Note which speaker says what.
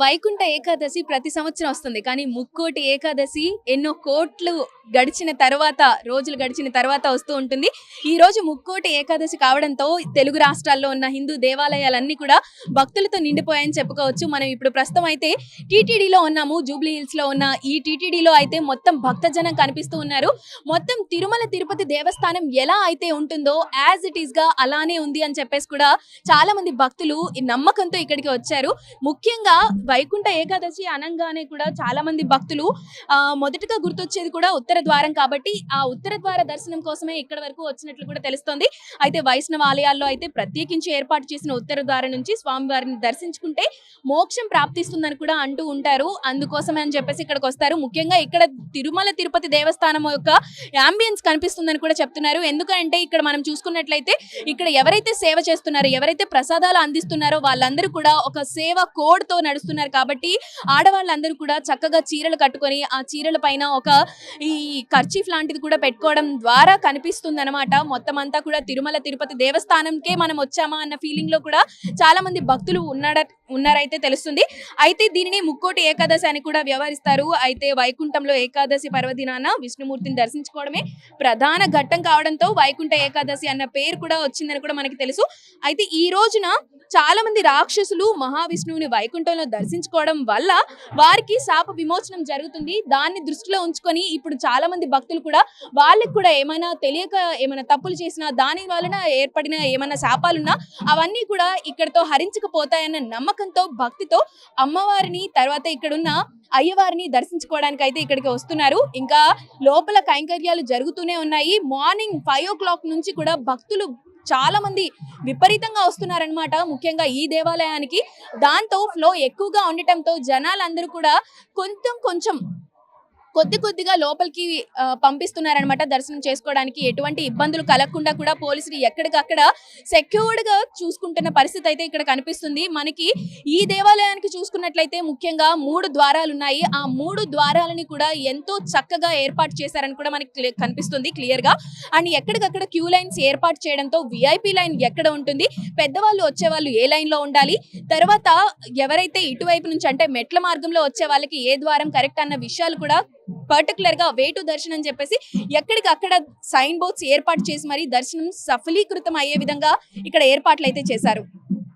Speaker 1: వైకుంఠ ఏకాదశి ప్రతి సంవత్సరం వస్తుంది. కానీ ముక్కోటి ఏకాదశి ఎన్నో కోట్లు గడిచిన తర్వాత రోజులు గడిచిన తర్వాత వస్తూ ఉంటుంది. ఈ రోజు ముక్కోటి ఏకాదశి కావడంతో తెలుగు రాష్ట్రాల్లో ఉన్న హిందూ దేవాలయాలన్నీ కూడా భక్తులతో నిండిపోయాయని చెప్పుకోవచ్చు. మనం ఇప్పుడు ప్రస్తుతం అయితే టీటీడీలో ఉన్నాము. జూబ్లీ హిల్స్లో ఉన్న ఈ టీటీడీలో అయితే మొత్తం భక్తజనం కనిపిస్తూ ఉన్నారు. మొత్తం తిరుమల తిరుపతి దేవస్థానం ఎలా అయితే ఉంటుందో యాజ్ ఇట్ ఈస్గా అలానే ఉంది అని చెప్పేసి కూడా చాలా మంది భక్తులు ఈ నమ్మకంతో ఇక్కడికి వచ్చారు. ముఖ్యంగా వైకుంఠ ఏకాదశి అనంగానే కూడా చాలా మంది భక్తులు ఆ, మొదటగా గుర్తొచ్చేది కూడా ఉత్తర ద్వారం కాబట్టి ఆ ఉత్తర ద్వార దర్శనం కోసమే ఇక్కడ వరకు వచ్చినట్లు కూడా తెలుస్తోంది. అయితే వైష్ణవ ఆలయాల్లో అయితే ప్రత్యేకించి ఏర్పాటు చేసిన ఉత్తర ద్వారం నుంచి స్వామివారిని దర్శించుకుంటే మోక్షం ప్రాప్తిస్తుందని కూడా అంటూ ఉంటారు. అందుకోసమే అని చెప్పేసి ఇక్కడికి వస్తారు. ముఖ్యంగా ఇక్కడ తిరుమల తిరుపతి దేవస్థానం యొక్క అంబియన్స్ కనిపిస్తుందని కూడా చెప్తున్నారు. ఎందుకంటే ఇక్కడ మనం చూసుకున్నట్లయితే ఇక్కడ ఎవరైతే సేవ చేస్తున్నారో ఎవరైతే ప్రసాదాలు అందిస్తున్నారో వాళ్ళందరూ కూడా ఒక సేవ కోడ్తో నడుస్తున్నారు కాబట్టి ఆడవాళ్ళందరూ కూడా చక్కగా చీరలు కట్టుకొని ఆ చీరల పైన ఒక ఈ కర్చీఫ్ లాంటిది కూడా పెట్టుకోవడం ద్వారా కనిపిస్తుంది అనమాట మొత్తం అంతా కూడా తిరుమల తిరుపతి దేవస్థానంకే మనం వచ్చామా అన్న ఫీలింగ్లో కూడా చాలా మంది భక్తులు ఉన్నాడ ఉన్నారైతే తెలుస్తుంది. అయితే దీనిని ముక్కోటి ఏకాదశి అని కూడా వ్యవహరిస్తారు. అయితే వైకుంఠంలో ఏకాదశి పర్వదినాన విష్ణుమూర్తిని దర్శించుకోవడమే ప్రధాన ఘట్టం కావడంతో వైకుంఠ ఏకాదశి అన్న పేరు కూడా వచ్చిందని కూడా మనకి తెలుసు. అయితే ఈ రోజున చాలా మంది రాక్షసులు మహావిష్ణువుని వైకుంఠంలో దర్శించుకోవడం వల్ల వారికి శాప విమోచనం జరుగుతుంది. దాన్ని దృష్టిలో ఉంచుకొని ఇప్పుడు చాలా మంది భక్తులు కూడా వాళ్ళకి కూడా ఏమైనా తెలియక ఏమైనా తప్పులు చేసినా దాని వలన ఏర్పడిన ఏమైనా శాపాలున్నా అవన్నీ కూడా ఇక్కడతో హరించకపోతాయన్న నమ్మకం నమ్మకంతో భక్తితో అమ్మవారిని తర్వాత ఇక్కడున్న అయ్యవారిని దర్శించుకోవడానికి అయితే ఇక్కడికి వస్తున్నారు. ఇంకా లోపల కైంకర్యాలు జరుగుతూనే ఉన్నాయి. మార్నింగ్ ఫైవ్ ఓ క్లాక్ నుంచి కూడా భక్తులు చాలా మంది విపరీతంగా వస్తున్నారనమాట ముఖ్యంగా ఈ దేవాలయానికి. దాంతో ఫ్లో ఎక్కువగా ఉండటంతో జనాలందరూ కూడా కొంచెం కొంచెం కొద్ది కొద్దిగా లోపలికి పంపిస్తున్నారనమాట దర్శనం చేసుకోవడానికి. ఎటువంటి ఇబ్బందులు కలగకుండా కూడా పోలీసులు ఎక్కడికక్కడ సెక్యూర్డ్గా చూసుకుంటున్న పరిస్థితి అయితే ఇక్కడ కనిపిస్తుంది. మనకి ఈ దేవాలయానికి చూసుకున్నట్లయితే ముఖ్యంగా మూడు ద్వారాలు ఉన్నాయి. ఆ మూడు ద్వారాలని కూడా ఎంతో చక్కగా ఏర్పాటు చేశారని కూడా మనకి కనిపిస్తుంది క్లియర్గా. అండ్ ఎక్కడికక్కడ క్యూ లైన్స్ ఏర్పాటు చేయడంతో విఐపి లైన్ ఎక్కడ ఉంటుంది? పెద్దవాళ్ళు వచ్చేవాళ్ళు ఏ లైన్లో ఉండాలి? తర్వాత ఎవరైతే ఇటువైపు నుంచి అంటే మెట్ల మార్గంలో వచ్చే వాళ్ళకి ఏ ద్వారం కరెక్ట్ అన్న విషయాలు కూడా పర్టికులర్గా వే టు దర్శనం అని చెప్పేసి ఎక్కడికి అక్కడ సైన్ బోర్డ్స్ ఏర్పాటు చేసి మరి దర్శనం సఫలీకృతం అయ్యే విధంగా ఇక్కడ ఏర్పాట్లు అయితే చేశారు.